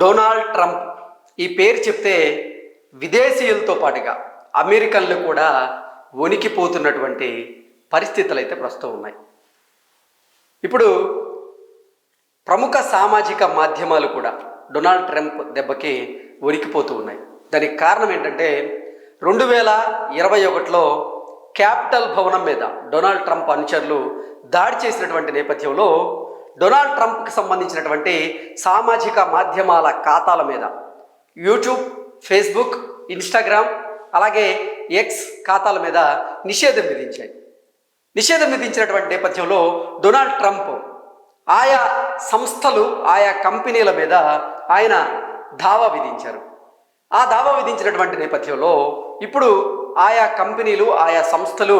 Donald Trump ఈ పేరు చెప్తే విదేశీయులతో పాటుగా అమెరికన్లు కూడా వణికిపోతున్నటువంటి పరిస్థితులు అయితే ప్రస్తుతం ఉన్నాయి. ఇప్పుడు ప్రముఖ సామాజిక మాధ్యమాలు కూడా డొనాల్డ్ ట్రంప్ దెబ్బకి వణికిపోతూ ఉన్నాయి. దానికి కారణం ఏంటంటే రెండు వేల ఇరవై ఒకటిలో క్యాపిటల్ భవనం మీద డొనాల్డ్ ట్రంప్ అనుచరులు దాడి చేసినటువంటి నేపథ్యంలో డొనాల్డ్ ట్రంప్కి సంబంధించినటువంటి సామాజిక మాధ్యమాల ఖాతాల మీద యూట్యూబ్ ఫేస్బుక్ ఇన్స్టాగ్రామ్ అలాగే ఎక్స్ ఖాతాల మీద నిషేధం విధించాయి. నిషేధం విధించినటువంటి నేపథ్యంలో డొనాల్డ్ ట్రంప్ ఆయా సంస్థలు ఆయా కంపెనీల మీద ఆయన దావా విధించారు. ఆ దావా విధించినటువంటి నేపథ్యంలో ఇప్పుడు ఆయా కంపెనీలు ఆయా సంస్థలు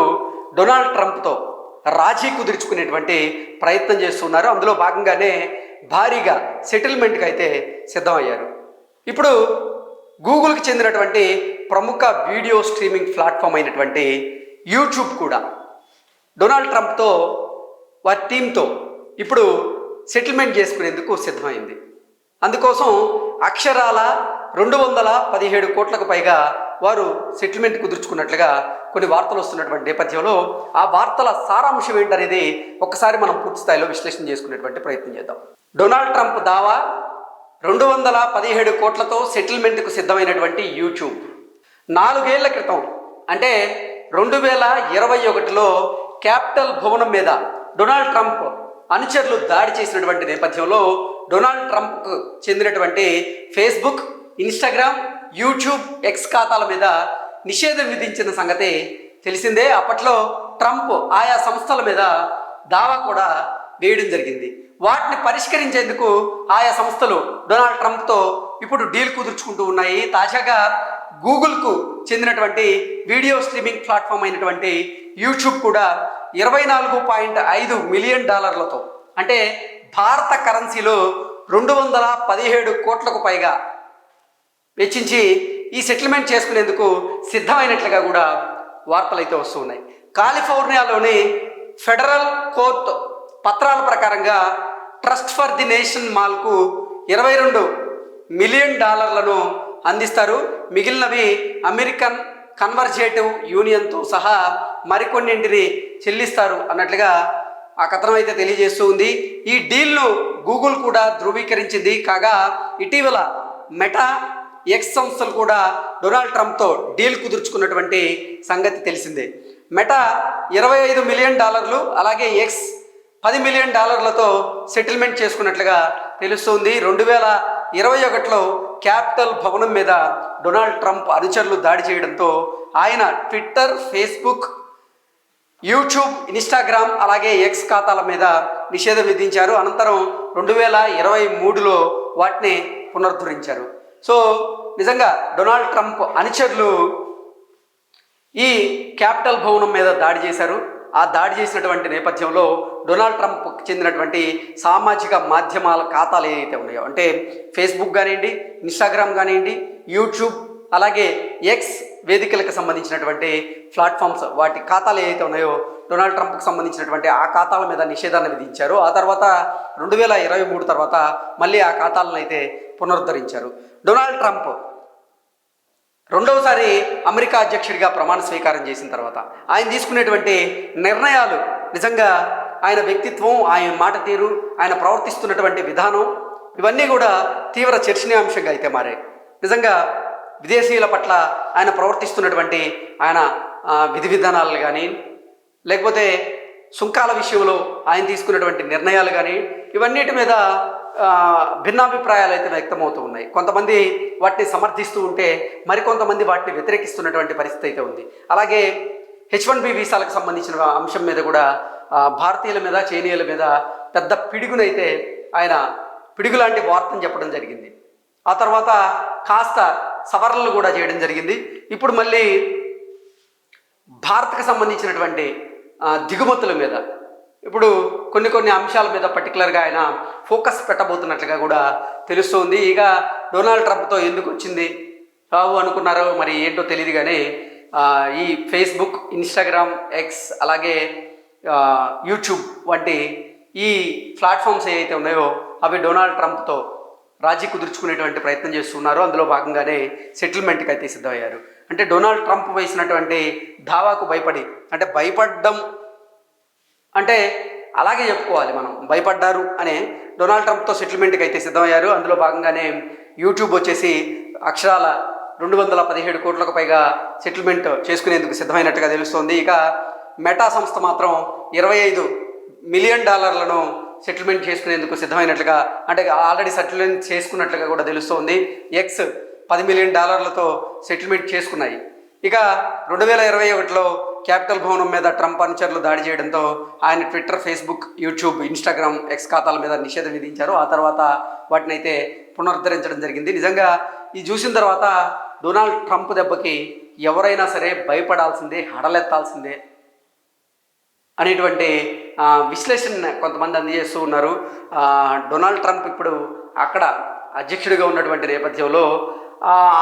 డొనాల్డ్ ట్రంప్తో రాజీ కుదుర్చుకునేటువంటి ప్రయత్నం చేస్తున్నారు. అందులో భాగంగానే భారీగా సెటిల్మెంట్కి అయితే సిద్ధమయ్యారు. ఇప్పుడు గూగుల్కి చెందినటువంటి ప్రముఖ వీడియో స్ట్రీమింగ్ ప్లాట్ఫామ్ అయినటువంటి యూట్యూబ్ కూడా డొనాల్డ్ ట్రంప్తో వారి టీంతో ఇప్పుడు సెటిల్మెంట్ చేసుకునేందుకు సిద్ధమైంది. అందుకోసం అక్షరాల రెండు వందల పదిహేడు కోట్లకు పైగా వారు సెటిల్మెంట్ కుదుర్చుకున్నట్లుగా కొన్ని వార్తలు వస్తున్నటువంటి నేపథ్యంలో ఆ వార్తల సారాంశం ఏంటనేది ఒకసారి మనం పూర్తి స్థాయిలో విశ్లేషణ చేసుకునేటువంటి ప్రయత్నం చేద్దాం. డొనాల్డ్ ట్రంప్ దావా రెండు వందల పదిహేడు కోట్లతో సెటిల్మెంట్కు సిద్ధమైనటువంటి యూట్యూబ్. నాలుగేళ్ళ క్రితం అంటే రెండు వేల ఇరవై ఒకటిలో క్యాపిటల్ భవనం మీద డొనాల్డ్ ట్రంప్ అనుచరులు దాడి చేసినటువంటి నేపథ్యంలో డొనాల్డ్ ట్రంప్కు చెందినటువంటి ఫేస్బుక్ ఇన్స్టాగ్రామ్ యూట్యూబ్ ఎక్స్ ఖాతాల మీద నిషేధం విధించిన సంగతి తెలిసిందే. అప్పట్లో ట్రంప్ ఆయా సంస్థల మీద దావా కూడా వేయడం జరిగింది. వాటిని పరిష్కరించేందుకు ఆయా సంస్థలు డొనాల్డ్ ట్రంప్తో ఇప్పుడు డీల్ కుదుర్చుకుంటూ ఉన్నాయి. తాజాగా గూగుల్కు చెందినటువంటి వీడియో స్ట్రీమింగ్ ప్లాట్ఫామ్ అయినటువంటి యూట్యూబ్ కూడా ఇరవై నాలుగు పాయింట్ ఐదు మిలియన్ డాలర్లతో అంటే భారత కరెన్సీలో రెండు వందల పదిహేడు కోట్లకు పైగా వెచ్చించి ఈ సెటిల్మెంట్ చేసుకునేందుకు సిద్ధమైనట్లుగా కూడా వార్తలు అయితే వస్తున్నాయి కాలిఫోర్నియాలోని ఫెడరల్ కోర్టు పత్రాల ప్రకారంగా ట్రస్ట్ ఫర్ ది నేషన్ మాల్కు ఇరవై రెండు మిలియన్ డాలర్లను అందిస్తారు. మిగిలినవి అమెరికన్ కన్వర్జేటివ్ యూనియన్తో సహా మరికొన్నింటిని చెల్లిస్తారు అన్నట్లుగా ఆ కథనం అయితే తెలియజేస్తూ ఉంది. ఈ డీల్ను గూగుల్ కూడా ధృవీకరించింది. కాగా ఇటీవల మెటా ఎక్స్ సంస్థలు కూడా డొనాల్డ్ ట్రంప్తో డీల్ కుదుర్చుకున్నటువంటి సంగతి తెలిసిందే. మెటా ఇరవై ఐదు మిలియన్ డాలర్లు అలాగే ఎక్స్ పది మిలియన్ డాలర్లతో సెటిల్మెంట్ చేసుకున్నట్లుగా తెలుస్తుంది. రెండు వేల ఇరవై ఒకటిలో క్యాపిటల్ భవనం మీద డొనాల్డ్ ట్రంప్ అనుచరులు దాడి చేయడంతో ఆయన ట్విట్టర్ ఫేస్బుక్ యూట్యూబ్ ఇన్స్టాగ్రామ్ అలాగే ఎక్స్ ఖాతాల మీద నిషేధం విధించారు. అనంతరం రెండు వేల ఇరవై మూడులో వాటిని పునరుద్ధరించారు. సో నిజంగా డొనాల్డ్ ట్రంప్ అనుచరులు ఈ క్యాపిటల్ భవనం మీద దాడి చేశారు. ఆ దాడి చేసినటువంటి నేపథ్యంలో డొనాల్డ్ ట్రంప్కి చెందినటువంటి సామాజిక మాధ్యమాల ఖాతాలు ఏవైతే ఉన్నాయో అంటే ఫేస్బుక్ కానివ్వండి ఇన్స్టాగ్రామ్ కానివ్వండి యూట్యూబ్ అలాగే ఎక్స్ వేదికలకు సంబంధించినటువంటి ప్లాట్ఫామ్స్ వాటి ఖాతాలు ఏవైతే ఉన్నాయో డొనాల్డ్ ట్రంప్కి సంబంధించినటువంటి ఆ ఖాతాల మీద నిషేధాన్ని విధించారు. ఆ తర్వాత రెండు వేల ఇరవై మూడు తర్వాత మళ్ళీ ఆ ఖాతాలను అయితే పునరుద్ధరించారు. డొనాల్డ్ ట్రంప్ రెండవసారి అమెరికా అధ్యక్షుడిగా ప్రమాణ స్వీకారం చేసిన తర్వాత ఆయన తీసుకునేటువంటి నిర్ణయాలు నిజంగా ఆయన వ్యక్తిత్వం ఆయన మాట తీరు ఆయన ప్రవర్తిస్తున్నటువంటి విధానం ఇవన్నీ కూడా తీవ్ర చర్చనీయాంశంగా అయితే మారాయి. నిజంగా విదేశీయుల పట్ల ఆయన ప్రవర్తిస్తున్నటువంటి ఆయన విధి విధానాలు కానీ లేకపోతే సుంకాల విషయంలో ఆయన తీసుకున్నటువంటి నిర్ణయాలు కానీ ఇవన్నిటి మీద భిన్నాభిప్రాయాలు అయితే వ్యక్తమవుతూ ఉన్నాయి. కొంతమంది వాటిని సమర్థిస్తూ ఉంటే మరికొంతమంది వాటిని వ్యతిరేకిస్తున్నటువంటి పరిస్థితి అయితే ఉంది. అలాగే హెచ్ వన్ బి వీసాలకు సంబంధించిన అంశం మీద కూడా భారతీయుల మీద చైనీయుల మీద పెద్ద పిడుగునైతే ఆయన పిడుగు లాంటి వార్తను చెప్పడం జరిగింది. ఆ తర్వాత కాస్త సవరణలు కూడా చేయడం జరిగింది. ఇప్పుడు మళ్ళీ భారత్కు సంబంధించినటువంటి దిగుమతుల మీద ఇప్పుడు కొన్ని కొన్ని అంశాల మీద పర్టికులర్గా ఆయన ఫోకస్ పెట్టబోతున్నట్లుగా కూడా తెలుస్తోంది. ఇక డొనాల్డ్ ట్రంప్తో ఎందుకు వచ్చింది? రావు అనుకున్నారో మరి ఏంటో తెలియదు కానీ ఈ ఫేస్బుక్ ఇన్స్టాగ్రామ్ ఎక్స్ అలాగే యూట్యూబ్ వంటి ఈ ప్లాట్ఫామ్స్ ఏవైతే ఉన్నాయో అవి డొనాల్డ్ ట్రంప్తో రాజీ కుదుర్చుకునేటువంటి ప్రయత్నం చేస్తున్నారు. అందులో భాగంగానే సెటిల్మెంట్కి అయితే సిద్ధమయ్యారు. అంటే డొనాల్డ్ ట్రంప్ వేసినటువంటి దావాకు భయపడి అంటే భయపడడం అంటే అలాగే చెప్పుకోవాలి మనం. భయపడ్డారు అనే డొనాల్డ్ ట్రంప్తో సెటిల్మెంట్కి అయితే సిద్ధమయ్యారు. అందులో భాగంగానే యూట్యూబ్ వచ్చేసి అక్షరాల రెండు వందల పదిహేడు కోట్లకు పైగా సెటిల్మెంట్ చేసుకునేందుకు సిద్ధమైనట్టుగా తెలుస్తోంది. ఇక మెటా సంస్థ మాత్రం ఇరవై ఐదు మిలియన్ డాలర్లను సెటిల్మెంట్ చేసుకునేందుకు సిద్ధమైనట్లుగా అంటే ఆల్రెడీ సెటిల్మెంట్ చేసుకున్నట్లుగా కూడా తెలుస్తోంది. ఎక్స్ పది మిలియన్ డాలర్లతో సెటిల్మెంట్ చేసుకున్నాయి. ఇక రెండు వేల ఇరవై ఒకటిలో క్యాపిటల్ భవనం మీద ట్రంప్ అనుచరులు దాడి చేయడంతో ఆయన Twitter Facebook YouTube Instagram X ఖాతాల మీద నిషేధం విధించారు. ఆ తర్వాత వాటిని అయితే పునరుద్ధరించడం జరిగింది. నిజంగా ఇది చూసిన తర్వాత డొనాల్డ్ ట్రంప్ దెబ్బకి ఎవరైనా సరే భయపడాల్సిందే హడలెత్తాల్సిందే అనేటువంటి విశ్లేషణ కొంతమంది అందజేస్తూ ఉన్నారు. డొనాల్డ్ ట్రంప్ ఇప్పుడు అక్కడ అధ్యక్షుడిగా ఉన్నటువంటి నేపథ్యంలో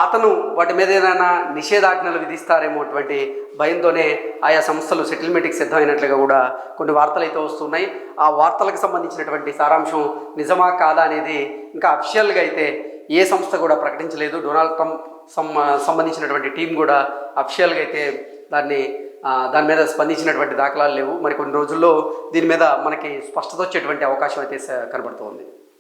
అతను వాటి మీద ఏదైనా నిషేధాజ్ఞలు విధిస్తారేమో అటువంటి భయంతోనే ఆయా సంస్థలు సెటిల్మెంట్కి సిద్ధమైనట్లుగా కూడా కొన్ని వార్తలు అయితే వస్తున్నాయి. ఆ వార్తలకు సంబంధించినటువంటి సారాంశం నిజమా కాదా అనేది ఇంకా అఫిషియల్గా అయితే ఏ సంస్థ కూడా ప్రకటించలేదు. డొనాల్డ్ ట్రంప్ సం సంబంధించినటువంటి టీం కూడా అఫిషియల్గా అయితే దాన్ని దాని మీద స్పందించినటువంటి దాఖలాలు లేవు. మరి కొన్ని రోజుల్లో దీని మీద మనకి స్పష్టత వచ్చేటువంటి అవకాశం అయితే కనబడుతోంది.